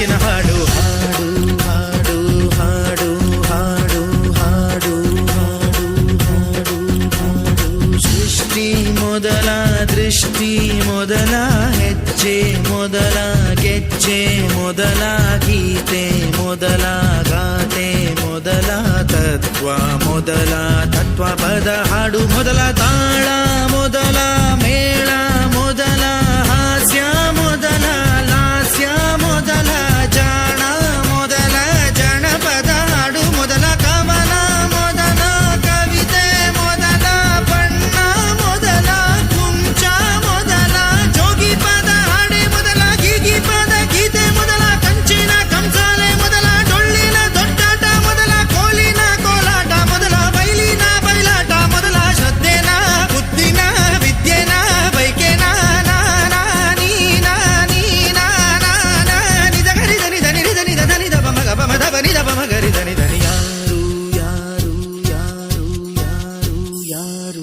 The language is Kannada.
ಬದುಕಿನ ಹಾಡು ಹಾಡು. ಹಾಡು ಹಾಡು ಹಾಡು ಹಾಡು ಹಾಡು ಹಾಡು ಹಾಡು. ಸೃಷ್ಟಿ ಮೊದಲ, ದೃಷ್ಟಿ ಮೊದಲ, ಹೆಜ್ಜೆ ಮೊದಲ, ಗೆಜ್ಜೆ ಮೊದಲ, ಗೀತೆ ಮೊದಲ, ಗಾತೆ ಮೊದಲ, ತತ್ವ ಮೊದಲ, ತತ್ವ ಪದ ಹಾಡು ಮೊದಲ, ತಾ